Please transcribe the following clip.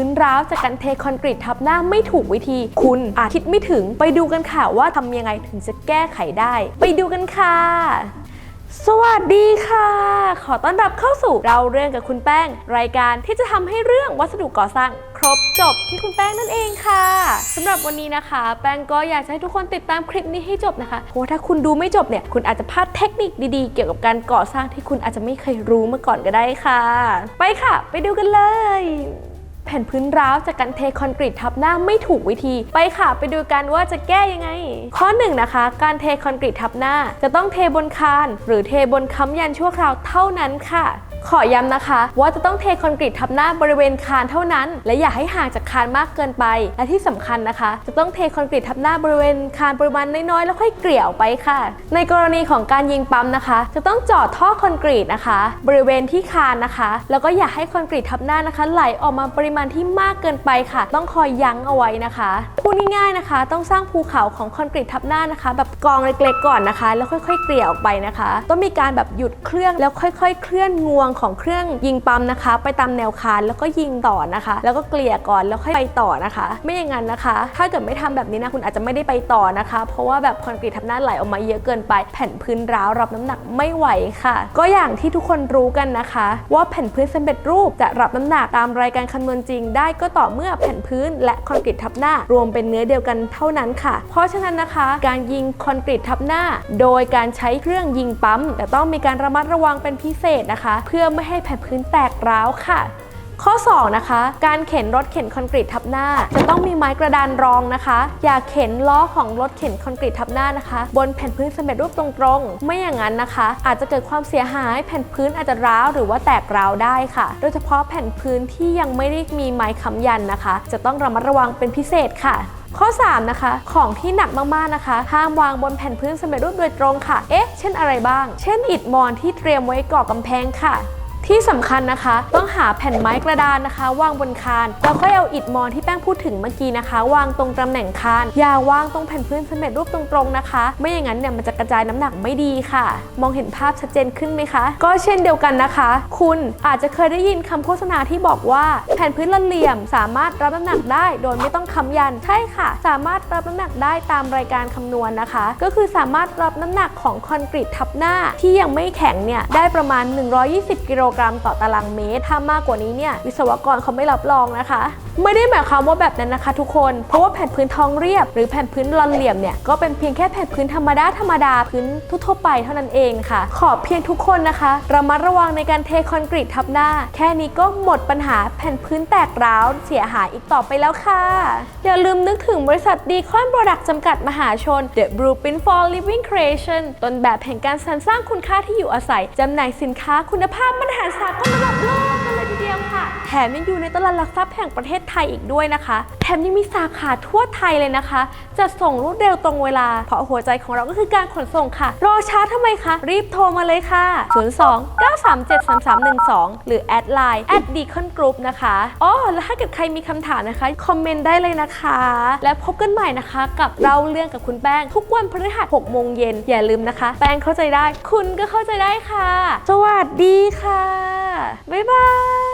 พื้นร้าวจากการเทคอนกรีตทับหน้าไม่ถูกวิธี คุณอาจคิดไม่ถึงไปดูกันค่ะว่าทำยังไงถึงจะแก้ไขได้ ไปดูกันค่ะสวัสดีค่ะ ขอต้อนรับเข้าสู่เราเรื่องกับคุณแป้ง รายการที่จะทำให้เรื่องวัสดุก่อสร้างครบจบที่คุณแป้งนั่นเองค่ะสำหรับวันนี้นะคะ แป้งก็อยากให้ทุกคนติดตามคลิปนี้ให้จบนะคะเพราะถ้าคุณดูไม่จบเนี่ย คุณอาจจะพลาดเทคนิคดีๆ เกี่ยวกับการก่อสร้างที่คุณอาจจะไม่เคยรู้มาก่อนก็ได้ค่ะ ไปค่ะ ไปดูกันเลย แผ่นพื้นร้าวจากการเทคอนกรีตทับหน้าไม่ถูกวิธี ไปค่ะไปดูกันว่าจะแก้ยังไง ข้อ1นงนะคะ การเทคอนกรีตทับหน้า จะต้องเทบนคาน หรือเทบนค้ำยันชั่วคราวเท่านั้นค่ะ ขอย้ำนะคะ ว่าจะต้องเทคอนกรีตทับหน้าบริเวณคานเท่านั้น และอย่าให้ห่างจากคานมากเกินไป และที่สำคัญนะคะ จะต้องเทคอนกรีตทับหน้าบริเวณคานปริมาณน้อยๆ แล้วค่อยเกลี่ยออกไปค่ะ ในกรณีของการยิงปั๊มนะคะ จะต้องเจาะท่อคอนกรีตนะคะ บริเวณที่คานนะคะ แล้วก็อย่าให้คอนกรีตทับหน้านะคะ ไหลออกมาปริมาณที่มากเกินไปค่ะ ต้องคอยยั้งเอาไว้นะคะพูดง่ายๆนะคะ ต้องสร้างภูเขาของคอนกรีตทับหน้านะคะ แบบกองเล็กๆก่อนนะคะ แล้วค่อยๆ เกลี่ยออกไปนะคะ ต้องมีการแบบหยุดเครื่องแล้วค่อย ๆ เคลื่อนงวงของเครื่องยิงปั๊มนะคะ ไปตามแนวคานแล้วก็ยิงต่อนะคะ แล้วก็เกลี่ยก่อนแล้วค่อยไปต่อนะคะ ไม่อย่างนั้นนะคะ ถ้าเกิดไม่ทำแบบนี้นะคุณอาจจะไม่ได้ไปต่อนะคะ เพราะว่าแบบคอนกรีตทับหน้าไหลออกมาเยอะเกินไป แผ่นพื้นร้าวรับน้ำหนักไม่ไหวค่ะ ก็อย่างที่ทุกคนรู้กันนะคะ ว่าแผ่นพื้นสำเร็จรูปจะรับน้ำหนักตามรายการคำนวณจริง ได้ก็ต่อเมื่อแผ่นพื้น และคอนกรีตทับหน้ารวมเป็นเนื้อเดียวกันเท่านั้นค่ะ เพราะฉะนั้นนะคะ การยิงคอนกรีตทับหน้า โดยการใช้เครื่องยิงปั๊มแต่ต้องมีการระมัดระวังเป็นพิเศษนะคะเพพื่อไม่ให้แผ่นพื้นแตกร้าวค่ะ ข้อ 2 นะคะ การเข็นรถเข็นคอนกรีตทับหน้า จะต้องมีไม้กระดานรองนะคะ อย่าเข็นล้อของรถเข็นคอนกรีตทับหน้านะคะ บนแผ่นพื้นสำเร็จรูปตรงๆ ไม่อย่างนั้นนะคะ อาจจะเกิดความเสียหายแผ่นพื้นอาจจะร้าวหรือว่าแตกร้าวได้ค่ะ โดยเฉพาะแผ่นพื้นที่ยังไม่ได้มีไม้ค้ำยันนะคะ จะต้องระมัดระวังเป็นพิเศษค่ะ ข้อ 3 นะคะ ของที่หนักมากๆนะคะ ห้ามวางบนแผ่นพื้นสำเร็จรูปโดยตรงค่ะ เอ๊ะ เช่นอะไรบ้าง เช่นอิฐมอนที่เตรียมไว้ก่อกำแพงค่ะ ที่สำคัญนะคะ ต้องหาแผ่นไม้กระดานนะคะ วางบนคาน แล้วก็เอาอิฐมอนที่แป้งพูดถึงเมื่อกี้นะคะ วางตรงตำแหน่งคาน อย่าวางตรงแผ่นพื้นสำเร็จรูปตรงๆนะคะ ไม่อย่างนั้นเนี่ยมันจะกระจายน้ำหนักไม่ดีค่ะ มองเห็นภาพชัดเจนขึ้นไหมคะ ก็เช่นเดียวกันนะคะ คุณอาจจะเคยได้ยินคำโฆษณาที่บอกว่า แผ่นพื้นละเหลี่ยม สามารถรับน้ำหนักได้ โดยไม่ต้องค้ำยัน ใช่ค่ะ สามารถรับน้ำหนักได้ตามรายการคำนวณนะคะ ก็คือสามารถรับน้ำหนักของคอนกรีตทับหน้าที่ยังไม่แข็งเนี่ยได้ประมาณ 120 กิโลกรัมต่อตารางเมตร ถ้ามากกว่านี้เนี่ยวิศวกรเขาไม่รับรองนะคะ ไม่ได้หมายความว่าแบบนั้นนะคะ ทุกคน เพราะว่าแผ่นพื้นทองเรียบ หรือแผ่นพื้นลอนเหลี่ยมเนี่ยก็เป็นเพียงแค่แผ่นพื้นธรรมดาธรรมดาพื้นทั่วไปเท่านั้นเองค่ะ ขอเพียงทุกคนนะคะระมัดระวังในการเทคอนกรีตทับหน้า แค่นี้ก็หมดปัญหาแผ่นพื้นแตกร้าวเสียหายอีกต่อไปแล้วค่ะอย่าลืมนึกถึงบริษัทดีคอนโปรดักต์จำกัดมหาชน The Blueprint for Living Creation ต้นแบบแห่งการสรรสร้างคุณค่าที่อยู่อาศัยจำหน่ายสินค้าคุณภาพมาตรฐานสากลระดับโลก มยังอยู่ในตลาดหลักทรัพย์แห่งประเทศไทยอีกด้วยนะคะ แถมยังมีสาขาทั่วไทยเลยนะคะ จะส่งรวดเร็วตรงเวลา เพราะหัวใจของเราก็คือการขนส่งค่ะ รอช้าทำไมคะ รีบโทรมาเลยค่ะ 02 937 3312 หรือแอดไลน์ at deacon group นะคะอ๋อแล้วถ้าเกิดใครมีคำถามนะคะ คอมเมนต์ได้เลยนะคะ และพบกันใหม่นะคะ กับเราเรื่องกับคุณแป้ง ทุกวันพฤหัส6โมงเย็นอย่าลืมนะคะ แป้งเข้าใจได้ คุณก็เข้าใจได้ค่ะ สวัสดีค่ะ บ๊ายบาย